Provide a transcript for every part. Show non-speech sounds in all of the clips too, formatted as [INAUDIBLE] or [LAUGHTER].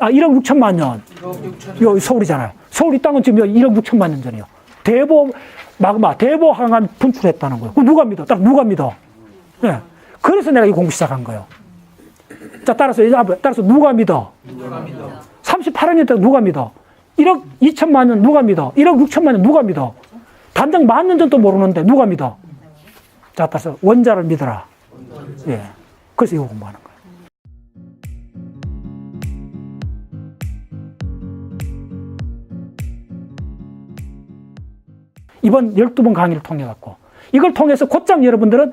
아, 1억 6천만 년. 요 서울이잖아요. 서울 이 땅은 지금 1억 6천만 년 전이요. 대보 마그마, 대보 항암 분출했다는 거예요. 누가 믿어? 딱 누가 믿어? 예. 그래서 내가 이 공부 시작한 거예요. 자, 따라서 이제 앞에 따라서 누가 믿어? 38억 년 동안 누가 믿어? 1억 2천만 년 누가 믿어? 1억 6천만 년 누가 믿어? 단장 만 년 전도 모르는데 누가 믿어? 자, 따라서 원자를 믿어라. 예. 그래서 이거 공부하는 거예요. 이번 12번 강의를 통해 갖고 이걸 통해서 곧장 여러분들은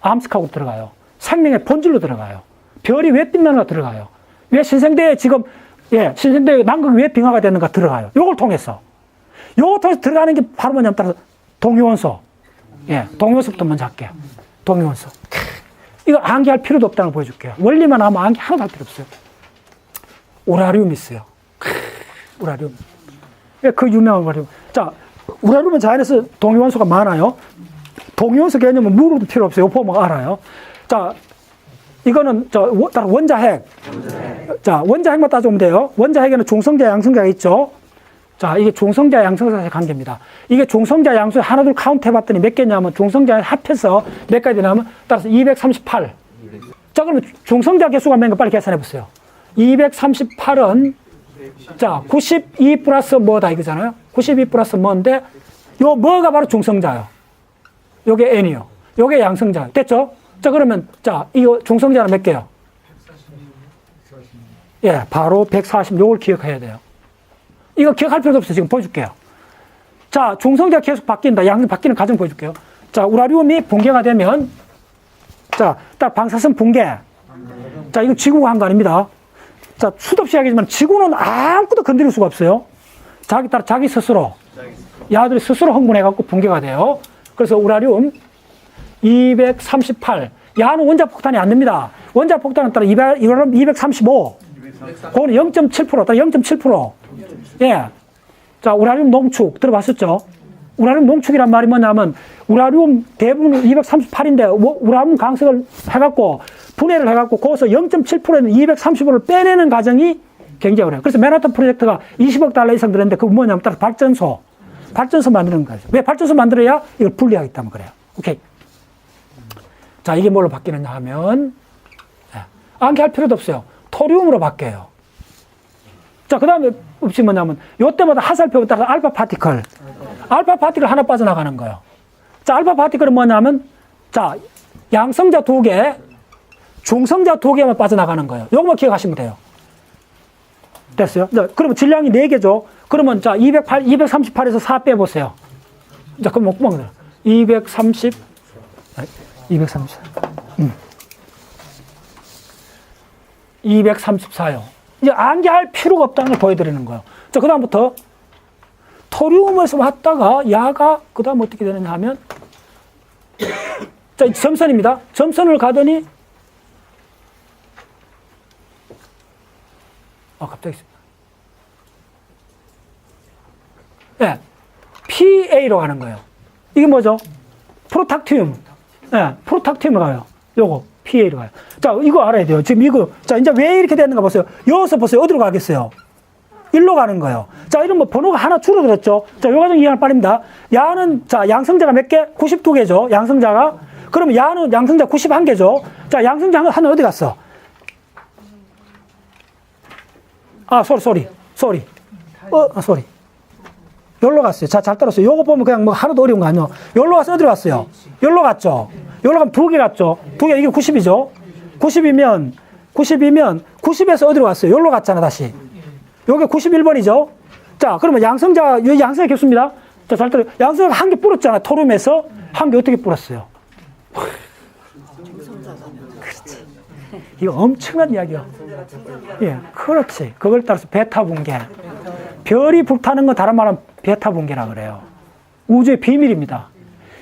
암스카고 들어가요. 생명의 본질로 들어가요. 별이 왜 빛나는가 들어가요. 왜 신생대에 지금 예, 신생대 남극이 왜 빙하가 되는가 들어가요. 요걸 통해서. 요걸 통해서 들어가는 게 바로 뭐냐면 따라서 동위원소. 예, 동위원소부터 먼저 할게요. 동위원소. 크, 이거 암기할 필요도 없다는 걸 보여줄게요. 원리만 하면 암기 하나도 할 필요 없어요. 우라리움 있어요. 크, 우라리움. 예, 그 유명한 우라리움. 자, 우라리움은 자연에서 동위원소가 많아요. 동위원소 개념은 물어도 필요 없어요. 요 보면 알아요. 자, 이거는 저 원- 따로 원자핵. 자, 원자핵만 따져보면 돼요. 원자핵에는 중성자, 양성자가 있죠. 자, 이게 중성자, 양성자의 관계입니다. 이게 중성자, 양성 하나 둘 카운트 해봤더니 몇 개냐면 중성자 합해서 몇 가지 되냐면 따라서 238. 자, 그러면 중성자 개수가 몇인가 빨리 계산해 보세요. 238은 자, 92 플러스 뭐다 이거잖아요. 92 플러스 뭐인데 요 뭐가 바로 중성자예요. 요게 n이요. 요게 양성자. 됐죠? 자, 그러면 자, 이거 중성자는 몇 개요? 예, 바로 140 요걸 기억해야 돼요. 이거 기억할 필요도 없어요. 지금 보여줄게요. 자, 중성자 계속 바뀐다. 양 바뀌는 과정 보여줄게요. 자, 우라리움이 붕괴가 되면 자, 딱 방사선 붕괴. 자, 이거 지구가 한 거 아닙니다. 자, 수도 없이 하겠지만 지구는 아무것도 건드릴 수가 없어요. 자기 따라 자기 스스로 야들이 스스로 흥분해갖고 붕괴가 돼요. 그래서 우라리움 238. 야는 원자 폭탄이 안 됩니다. 원자 폭탄은 따라 200, 이거는 235. 그거는 0.7%, 따라 0.7%. 예. 자, 우라늄 농축 들어봤었죠? 우라늄 농축이란 말이 뭐냐면 우라늄 대부분 238인데 우라늄 강석을 해갖고 분해를 해갖고 거기서 0.7%는 235를 빼내는 과정이 굉장히 어려워요. 그래서 맨하탄 프로젝트가 20억 달러 이상 들었는데 그건 뭐냐면 따라 발전소. 발전소 만드는 거죠. 왜 발전소 만들어야 이걸 때문에 그래요. 오케이. 자, 이게 뭘로 바뀌느냐 하면, 예. 암기 할 필요도 없어요. 토리움으로 바뀌어요. 자, 그 다음에 없이 뭐냐면, 요 때마다 하살표에 따라 알파 파티클. 알파 파티클 하나 빠져나가는 거예요. 자, 알파 파티클은 뭐냐면, 자, 양성자 두 개, 중성자 두 개만 빠져나가는 거예요. 요것만 기억하시면 돼요. 됐어요? 자, 그러면 질량이 네개죠 그러면 자, 208, 238에서 4 빼보세요. 자, 그럼 뭐 구멍 230, 230. 음. 234요. 이제 암기할 필요가 없다는 걸 보여드리는 거예요. 자, 그 다음부터 토리움에서 왔다가 야가 그 다음 어떻게 되느냐 하면 자, 이 점선입니다. 점선을 가더니 아, 갑자기 예. PA로 가는 거예요. 이게 뭐죠? 프로탁티움. 예, 프로탁티움으로 가요. 요거, PA로 가요. 자, 이거 알아야 돼요. 지금 이거, 자, 이제 왜 이렇게 되는가 보세요. 여기서 보세요. 어디로 가겠어요? 일로 가는 거예요. 자, 이런 뭐 번호가 하나 줄어들었죠. 자, 요 과정 이해할 바랍니다. 야는, 자, 양성자가 몇 개? 92개죠. 양성자가. 그러면 야는 양성자 91개죠. 자, 양성자 하나 어디 갔어? 아, 소리, 소리, 소리. 어, 아, 소리. 여기로 갔어요. 자, 잘 따랐어요. 요거 보면 그냥 뭐 하나도 어려운 거 아니에요. 여기로 가서 어디로 갔어요? 여기로 갔죠. 여기로 가면 두 개 갔죠. 두 개, 이게 90이죠. 90이면, 90이면, 90에서 어디로 갔어요? 여기로 갔잖아, 다시. 요게 91번이죠. 자, 그러면 양성자, 이 양성의 개수입니다. 자, 잘 따라요. 양성자가 한개 뿌렸잖아, 토름에서. 한 개 어떻게 뿌렸어요? 이거 엄청난 이야기야. 예, 그렇지. 그걸 따라서 베타 붕괴. 별이 불타는 건 다른 말은 베타 붕괴라 그래요. 우주의 비밀입니다.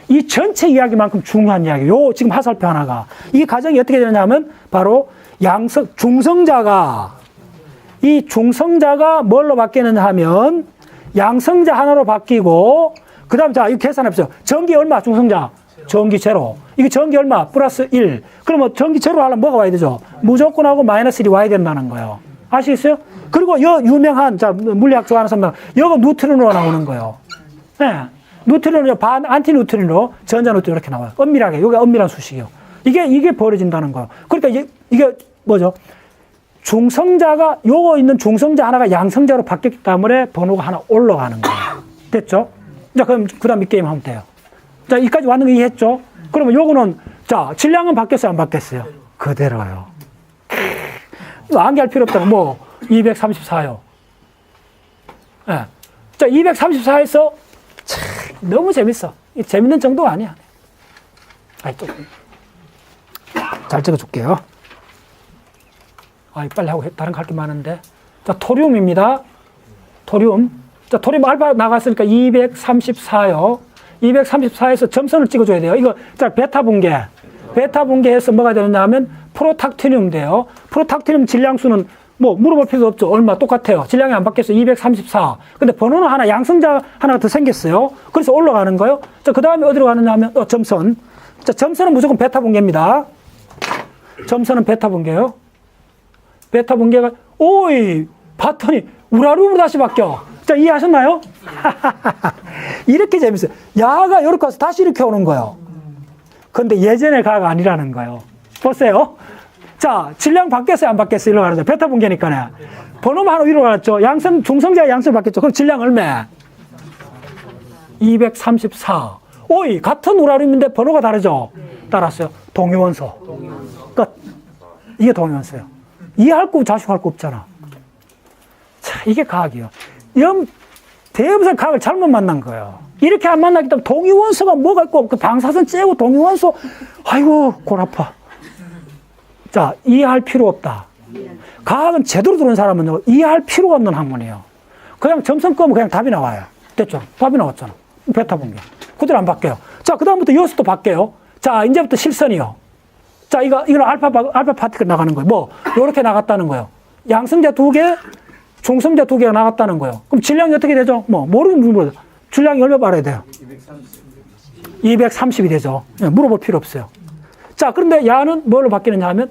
이 전체 이야기만큼 중요한 이야기. 요 지금 화살표 하나가 이 과정이 어떻게 되느냐면 바로 양성 중성자가 이 중성자가 뭘로 바뀌느냐 하면 양성자 하나로 바뀌고 그다음 자 이거 계산해보세요. 전기 얼마 중성자? 전기 제로. 이게 전기 얼마? 플러스 1. 그러면 전기 제로 하려면 뭐가 와야 되죠? 무조건 하고 마이너스 1이 와야 된다는 거예요. 아시겠어요? 그리고 여 유명한 자 물리학 좋아하는 사람 여가 뉴트리노가 나오는 거예요. 네. 뉴트리노 반 안티 뉴트리노 전자 뉴트리노 이렇게 나와요. 엄밀하게 여기가 엄밀한 수식이요. 이게 이게 벌어진다는 거예요. 그러니까 이게, 이게 뭐죠? 중성자가 요거 있는 중성자 하나가 양성자로 바뀌었기 때문에 번호가 하나 올라가는 거예요. 됐죠? 자 그럼 그다음 이 게임 하면 돼요. 자 이까지 왔는 거 이해했죠? 그러면 요거는 자 질량은 바뀌었어요 안 바뀌었어요? 그대로요. 암기할 필요 없다고 뭐 234요. 예. 자 234에서 참 너무 재밌어. 이 재밌는 정도가 아니야. 아이 또 잘 찍어줄게요. 아, 빨리 하고 다른 거할게 많은데. 자, 토륨입니다. 토륨. 자, 토륨 알파 나갔으니까 234요. 234에서 점선을 찍어줘야 돼요. 이거, 자, 베타 분계. 베타 분계해서 뭐가 되느냐 하면 프로탁티늄 돼요. 프로탁티늄 질량수는 뭐 물어볼 필요도 없죠. 얼마 똑같아요. 질량이 안 바뀌었어. 234. 근데 번호는 하나, 양성자 하나가 더 생겼어요. 그래서 올라가는 거예요. 자, 그 다음에 어디로 가느냐 하면, 어, 점선. 자, 점선은 무조건 베타 분계입니다. 점선은 베타 분계요. 베타 분계가 오이 봤더니 우라lum으로 다시 바뀌어. 자 이해하셨나요? [LAUGHS] 이렇게 재밌어요. 야가 이렇게 와서 다시 이렇게 오는 거예요. 근데 예전의 가가 아니라는 거예요. 보세요. 자 질량 바뀌었어요 안 바뀌었어요? 이리로 가죠. 베타 분계니까요. 번호만 하나 위로 갔죠. 양성 중성자 양성 바뀌었죠. 그럼 질량 얼마? 234. 오이 같은 우라lum인데 번호가 다르죠. 따랐어요. 동위원소. 끝. 이게 동위원소예요. 이해할 거 자식할 거 없잖아. 자, 이게 과학이요. 염, 대부분 과학을 잘못 만난 거예요. 이렇게 안 만나기 때문에 동위원소가 뭐가 있고, 그 방사선 째고 동위원소, 아이고, 골 아파. 자, 이해할 필요 없다. 과학은 제대로 들은 사람은 이해할 필요가 없는 학문이에요. 그냥 점선 끄면 그냥 답이 나와요. 됐죠? 답이 나왔잖아. 베타 분계. 그대로 안 바뀌어요. 자, 그다음부터 여수도 바뀌어요. 자, 이제부터 실선이요. 자, 이거, 이거는 알파, 바- 알파 파티클 나가는 거예요. 뭐, 요렇게 나갔다는 거예요. 양성자 두 개, 중성자 두 개가 나갔다는 거예요. 그럼 질량이 어떻게 되죠? 뭐, 모르면 물어요. 질량이 얼마 말해야 돼요? 230 이 되죠. 예, 물어볼 필요 없어요. 자, 그런데 야는 뭘로 바뀌느냐 하면,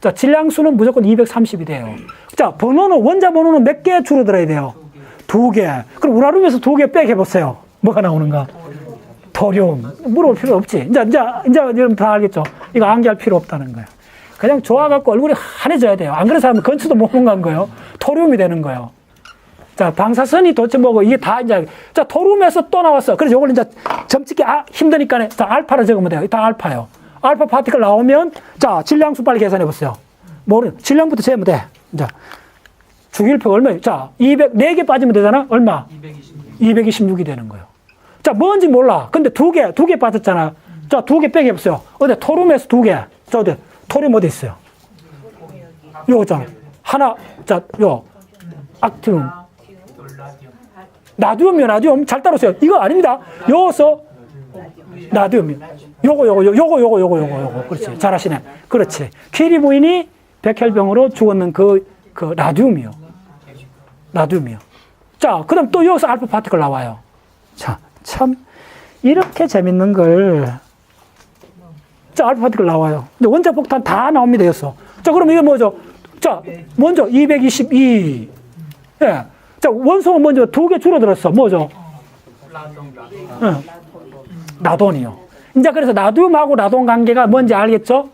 자, 질량수는 무조건 230이 돼요. 자, 번호는, 원자 번호는 몇 개 줄어들어야 돼요? 두 개. 그럼 우라lum에서 두 개 빼해보세요. 뭐가 나오는가? 토륨. 물어볼 필요 없지. 이제, 이제, 이제 여러분 다 알겠죠? 이거 암기할 필요 없다는 거예요. 그냥 좋아갖고 얼굴이 환해져야 돼요. 안 그래서 하면 건치도 못본 거예요. 토륨이 되는 거예요. 자, 방사선이 도대체 뭐고, 이게 다 이제, 자, 토륨에서 또 나왔어. 그래서 요걸 이제 점찍기 아, 힘드니까, 자, 알파를 적으면 돼요. 다 알파요. 알파 파티클 나오면, 자, 질량수 빨리 계산해 보세요. 모르, 질량부터 재면 돼. 자, 주기율표가 얼마예요? 자, 200, 4개 빠지면 되잖아? 얼마? 226이 되는 거예요. 자, 뭔지 몰라. 근데 두 개, 두 개 빠졌잖아. 자, 두 개 빼게 없어요. 어디, 토륨에서 두 개. 저 어디, 토륨 어디 있어요? 요거 있잖아. 하나, 자, 요, 악티움. 나디움이요, 나디움. 잘 따르세요. 이거 아닙니다. 요서, 나디움이요. 요거, 요거, 요거, 요거, 요거, 요거, 요거. 그렇지. 잘 하시네. 그렇지. 퀴리 부인이 백혈병으로 죽었는 그, 그, 나디움이요. 나디움이요. 자, 그 다음 또 여기서 알파 파티클 나와요. 자, 참, 이렇게 재밌는 걸. 자, 알파 파티클 나와요. 근데 원자 폭탄 다 나옵니다, 여기서. 자, 그럼 이게 뭐죠? 자, 먼저 222. 예. 자, 원소는 먼저 두 개 줄어들었어. 뭐죠? 예. 나돈이요. 이제 그래서 나둠하고 나돈 관계가 뭔지 알겠죠?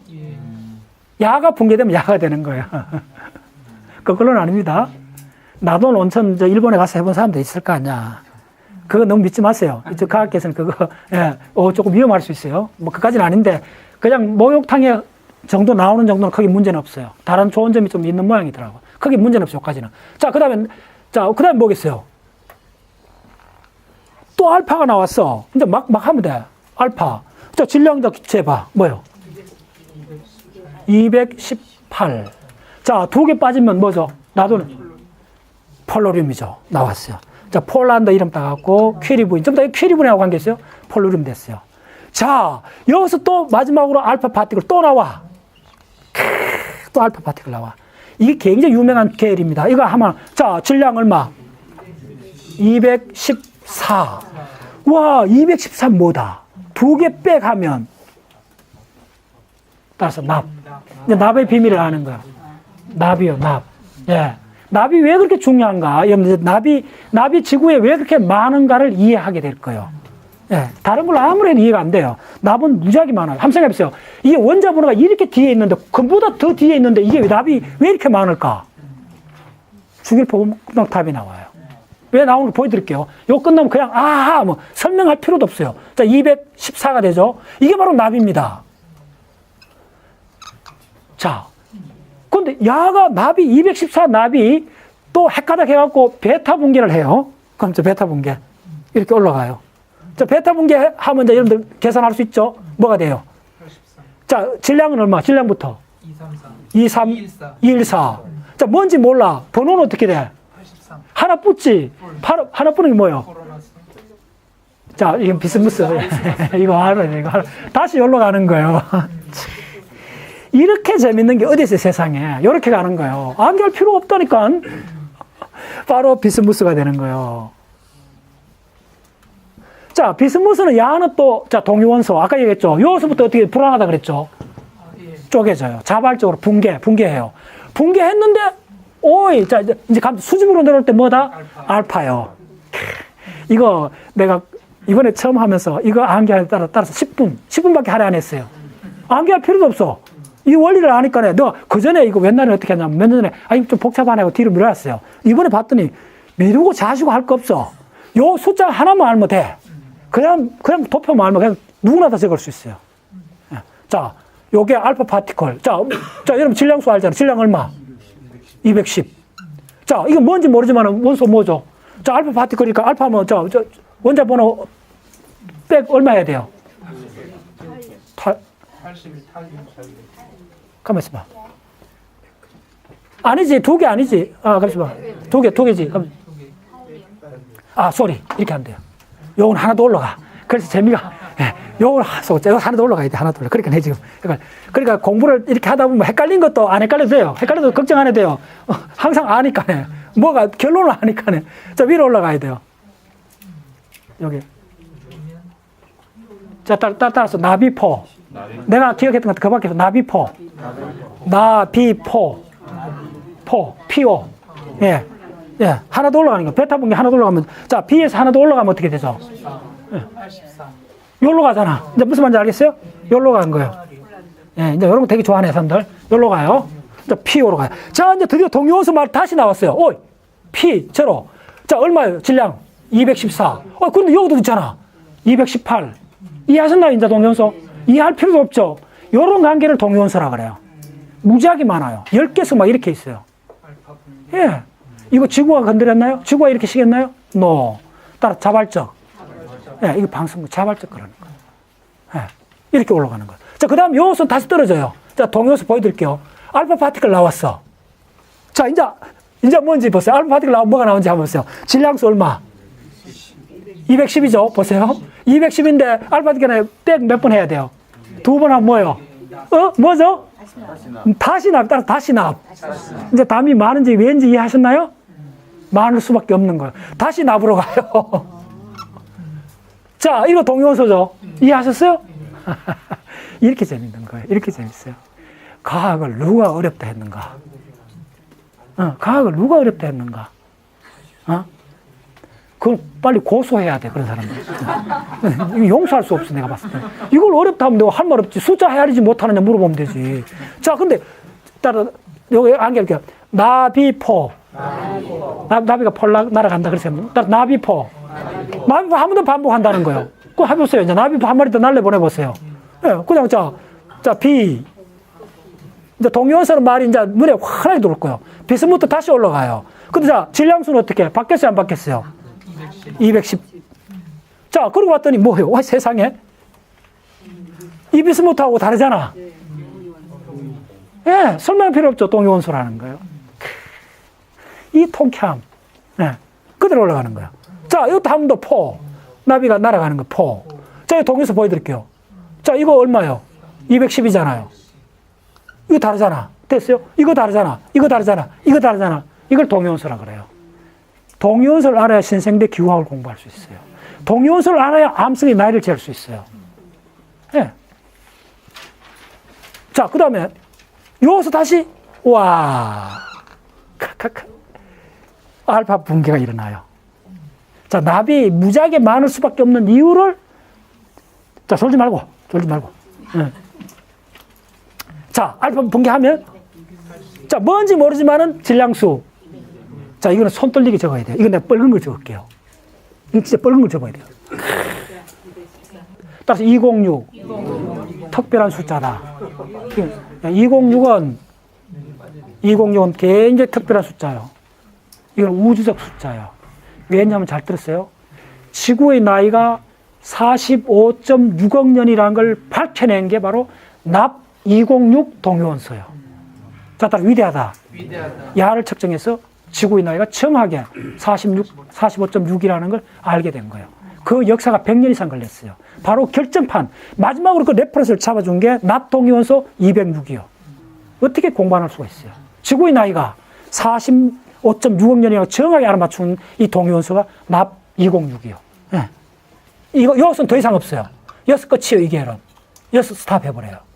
야가 붕괴되면 야가 되는 거예요. [LAUGHS] 그걸로는 아닙니다. 나돈 온천 저 일본에 가서 해본 사람도 있을 거 아니야. 그거 너무 믿지 마세요. 이제 과학계에서는 그거 예, 어, 조금 위험할 수 있어요. 뭐 그까지는 아닌데 그냥 목욕탕에 정도 나오는 정도는 크게 문제는 없어요. 다른 좋은 점이 좀 있는 모양이더라고. 크게 문제는 없어 요. 까지는. 자, 그다음에 자, 그다음에 뭐겠어요? 또 알파가 나왔어. 이제 막 막 하면 돼. 알파. 자, 질량자 재봐. 뭐요? 218. 자, 두 개 빠지면 뭐죠? 나도는 폴로륨이죠. 나왔어요. 자, 폴란드 이름 따갖고 퀴리부인. 전부 다 퀴리부인하고 관계 있어요? 폴로륨 됐어요. 자, 여기서 또 마지막으로 알파 파티클 또 나와. 크으, 또 알파 파티클 나와. 이게 굉장히 유명한 계열입니다. 이거 하면, 자, 질량 얼마? 214. 와, 213 뭐다? 두 개 빼가면, 따라서 납. 이제 납의 비밀을 아는 거야. 납이요, 납. 예. 나비 왜 그렇게 중요한가? 여러분, 나비, 나비 지구에 왜 그렇게 많은가를 이해하게 될 거예요. 예. 다른 걸로 아무래도 이해가 안 돼요. 납은 무지하게 많아요. 한번 생각해 보세요. 이게 원자 번호가 이렇게 뒤에 있는데, 그보다 더 뒤에 있는데, 이게 왜 납이 왜 이렇게 많을까? 주길포 금방 답이 나와요. 왜 나오는 거 보여드릴게요. 이거 끝나면 그냥, 아하, 뭐, 설명할 필요도 없어요. 자, 214가 되죠? 이게 바로 납입니다. 자, 근데 야가 나비 214 나비 또 헷가닥 해갖고 베타 분계를 해요. 그럼 저 베타 분계 이렇게 올라가요. 자 베타 분계 하면 이제 여러분들 계산할 수 있죠. 뭐가 돼요? 83, 자 질량은 얼마? 질량부터 233, 23, 214, 214. 자 뭔지 몰라. 번호는 어떻게 돼? 83, 하나 붙지. 하나, 하나 뿌는 게 뭐예요? 코로나스, 자, 이건 비스무스. [LAUGHS] 이거 하나, 이거 하나. 다시 여기로 가는 거예요. [LAUGHS] 이렇게 재밌는 게 어디 있어요, 세상에. 이렇게 가는 거예요. 암기할 필요 없다니까. 바로 비스무스가 되는 거예요. 자, 비스무스는 야는 또, 자, 동위원소. 아까 얘기했죠. 요소부터 어떻게 불안하다 그랬죠. 쪼개져요. 자발적으로 붕괴, 붕괴해요. 붕괴했는데, 오이, 자, 이제 감- 수직으로 내려올 때 뭐다? 알파. 알파요. 이거 내가 이번에 처음 하면서 이거 암기하에 따라, 따라서 10분, 10분밖에 할애 안 했어요. 암기할 필요도 없어. 이 원리를 아니까 내가 그 전에 이거 옛날에 어떻게 했냐면 몇 년 전에 아, 이거 좀 복잡하네 고 뒤로 밀어놨어요. 이번에 봤더니 미루고 자시고 할 거 없어. 요 숫자 하나만 알면 돼. 그냥, 그냥 도표만 알면 그냥 누구나 다 적을 수 있어요. 예. 자, 요게 알파 파티클. 자, 자, 여러분 질량수 알잖아. 질량 얼마? 210. 자, 이거 뭔지 모르지만 원소 뭐죠? 자, 알파 파티클이니까 알파면 저, 저 원자 번호 백 얼마 해야 돼요? 탈, 81, 81, 81. 가만 있어봐. 아니지, 두 개 아니지. 아, 가만 있어봐. 두 개, 두 개지. 가만. 아, 쏘리. 이렇게 하면 돼요. 요건 하나 더 올라가. 그래서 재미가, 예, 요건 하나 더 올라가야 돼. 하나 더 올라. 그러니까 내 지금. 그러니까, 그러니까 공부를 이렇게 하다 보면 헷갈린 것도 안 헷갈려도 돼요. 헷갈려도 걱정 안 해도 돼요. 어, 항상 아니까네. 뭐가, 결론을 아니까네. 자, 위로 올라가야 돼요. 여기. 자, 따, 따, 따라서 나비포. 내가 기억했던 것그 밖에서 나비포. 나비포. 포. 피오. 예. 예. 하나 더 올라가는 거. 베타 분계 하나 더 올라가면, 자, B에서 하나 더 올라가면 어떻게 되죠? 83, 여기로 가잖아. 이제 무슨 말인지 알겠어요? 여기로 가는 거예요. 예, 이제 여러분 되게 좋아하네, 사람들. 여기로 가요. 이제 P로 가요. 자, 이제 드디어 동요원소 말 다시 나왔어요. 오이, P, 제로. 자, 얼마예요? 질량? 214. 어, 근데 여기도 있잖아. 218. 이해하셨나요, 이제 동요원소? 이해할 필요도 없죠. 요런 관계를 동요원소라 그래요. 무지하게 많아요. 10개수 막 이렇게 있어요. 예. 이거 지구가 건드렸나요? 지구가 이렇게 시겠나요? No. 따라 자발적. 예, 이거 방송 자발적 그러는 거예요. 예, 이렇게 올라가는 거예요. 자, 그 다음 요소는 다시 떨어져요. 자, 동요소 보여드릴게요. 알파 파티클 나왔어. 자, 이제, 이제 뭔지 보세요. 알파 파티클 나오면 뭐가 나오는지 한번 보세요. 질량수 얼마? 210이죠? 보세요. 210인데 알파 파티클에 땡몇 번 해야 돼요? 두 번 하면 뭐예요? 어? 뭐죠? 다시 납, 따라 다시 납. 이제 답이 많은지 왠지 이해하셨나요? 많을 수밖에 없는 거예요. 다시 납으로 가요. [LAUGHS] 자, 이거 동요소죠? 이해하셨어요? [LAUGHS] 이렇게 재밌는 거예요. 이렇게 재밌어요. 과학을 누가 어렵다 했는가? 어, 과학을 누가 어렵다 했는가? 어? 그걸 빨리 고소해야 돼, 그런 사람들. [LAUGHS] 용서할 수 없어, 내가 봤을 때. 이걸 어렵다 하면 내가 할 말 없지. 숫자 헤아리지 못하느냐 물어보면 되지. 자, 근데, 따라, 여기 안gel게요 나비포. 나, 나비가 폴락 날아간다. 따라 나비포. 나비포 한 번 더 반복한다는 거예요. 그거 해보세요. 이제 나비포 한 마리 더 날려 보내보세요. 예, 그냥 자, 자, 비. 이제 동요원서는 말이 이제 눈에 환하게 들어올 거예요. 비스무트 다시 올라가요. 근데 자, 질량수는 어떻게? 바뀌었어요? 안 바뀌었어요? 210, 210. 자, 그러고 봤더니 뭐예요? 와, 세상에. 이 비스무트하고 다르잖아. 예, 설명 필요 없죠. 동요원소라는 거예요. 이 통쾌함. 예, 그대로 올라가는 거예요. 자, 이것도 한번더 포. 나비가 날아가는 거 포. 자, 이 동요소 보여드릴게요. 자, 이거 얼마요? 210이잖아요. 이거 다르잖아. 됐어요? 이거 다르잖아. 이거 다르잖아. 이거 다르잖아. 이걸 동요원소라 그래요. 동요원소를 알아야 신생대 기후학을 공부할 수 있어요. 동요원소를 알아야 암성의 나이를 잴 수 있어요. 예. 자, 그 다음에, 요서 다시, 와. 카카카카. 알파 붕괴가 일어나요. 자, 납이 무지하게 많을 수밖에 없는 이유를 자, 졸지 말고, 졸지 말고. 예. 자, 알파 붕괴하면 자, 뭔지 모르지만은 질량수. 자, 이거는 손 떨리게 적어야 돼요. 이거 내가 뻘건 걸 적을게요. 이거 진짜 뻘건 걸 적어야 돼요. 따라서 206. 특별한 숫자다. 206은 206은 굉장히 특별한 숫자예요. 이건 우주적 숫자예요. 왜냐하면 잘 들었어요. 지구의 나이가 45.6억 년이라는 걸 밝혀낸 게 바로 납 206 동위원소예요. 자, 따라 위대하다. 위대하다. 야를 측정해서 지구의 나이가 정확하게 46, 45.6이라는 걸 알게 된 거예요. 그 역사가 100년 이상 걸렸어요. 바로 결정판. 마지막으로 그 레퍼런스를 잡아준 게 납동위원소 206이요. 어떻게 공부할 수가 있어요? 지구의 나이가 45.6억 년이라고 정확하게 알아맞춘 이 동위원소가 납 206이요. 예. 이거, 여기서는 더 이상 없어요. 여기서 끝이에요, 이 계열은. 여기서 스탑해버려요.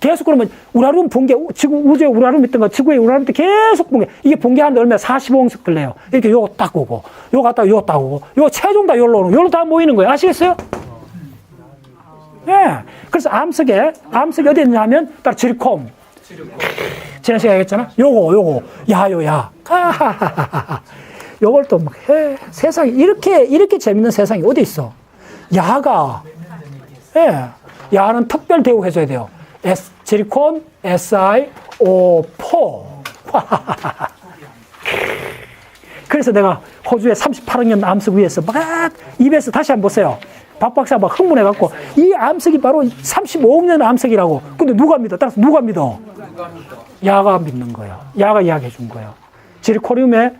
계속 그러면 우라늄 붕괴, 지구 우주에 우라늄 있던 거, 지구에 우라늄 때 계속 붕괴. 이게 붕괴하는데 얼마 45원씩 걸려요. 이렇게 요거 딱 오고, 요거 갔다 요거 딱 오고, 요거 최종 다 요로 오는, 요로 다 모이는 거예요. 아시겠어요? 예. 그래서 암석에, 암석이 어디 있냐면, 딱 질콤. 지난 시간에 얘기했잖아. 요거, 요거, 야 요, 야. 아하하하하. [LAUGHS] 요걸 또 막 해. 세상에, 이렇게, 이렇게 재밌는 세상이 어디 있어? 야가, 예. 야는 특별 대우해줘야 돼요. S, 지리콘, SI, O4. [LAUGHS] 그래서 내가 호주에 38억 년 암석 위에서 막 입에서 다시 한번 보세요. 박 박사 막 흥분해갖고 이 암석이 바로 35억 년 암석이라고. 근데 누가 믿어? 따라서 누가 믿어? 야가 믿는 거예요. 야가 이야기해 준 거예요. 지르코륨에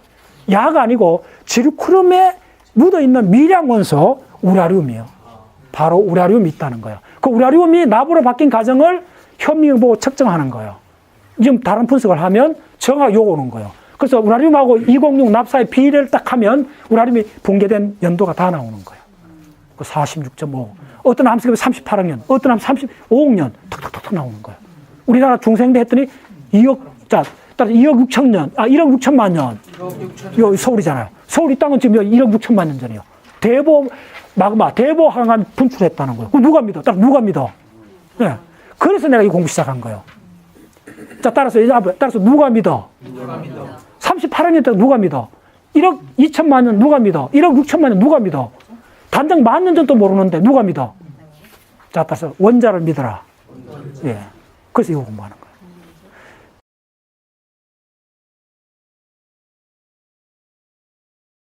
야가 아니고 지르코륨에 묻어 있는 미량 원소 우라륨이요. 바로 우라륨이 있다는 거예요. 그 우라륨이 납으로 바뀐 과정을 현미경 보고 측정하는 거예요. 지금 다른 분석을 하면 정확히 요거 오는 거예요. 그래서 우라늄하고 206 납사의 비례를 딱 하면 우라늄이 붕괴된 연도가 다 나오는 거예요. 그 46.5. 어떤 암석이 38억 년, 어떤 암석 35억 년, 탁탁탁탁 나오는 거예요. 우리나라 중생대 했더니 2억, 자, 따라 2억 6천 년, 아, 1억 6천만 년. 6억 6천 요 서울이잖아요. 서울 이 땅은 지금 1억 6천만 년 전이요. 대보 마그마, 대보 항암 분출했다는 거예요. 그 누가 믿어? 따라 누가 믿어? 예. 그래서 내가 이 공부 시작한 거예요. 자, 따라서 따라서 누가 믿어? 누가 믿어? 38억 년 동안 누가 믿어? 1억 2천만 년 누가 믿어? 1억 6천만 년 누가 믿어? 단장 만 년 전도 모르는데 누가 믿어? 자, 따라서 원자를 믿어라. 예. 그래서 이거 공부하는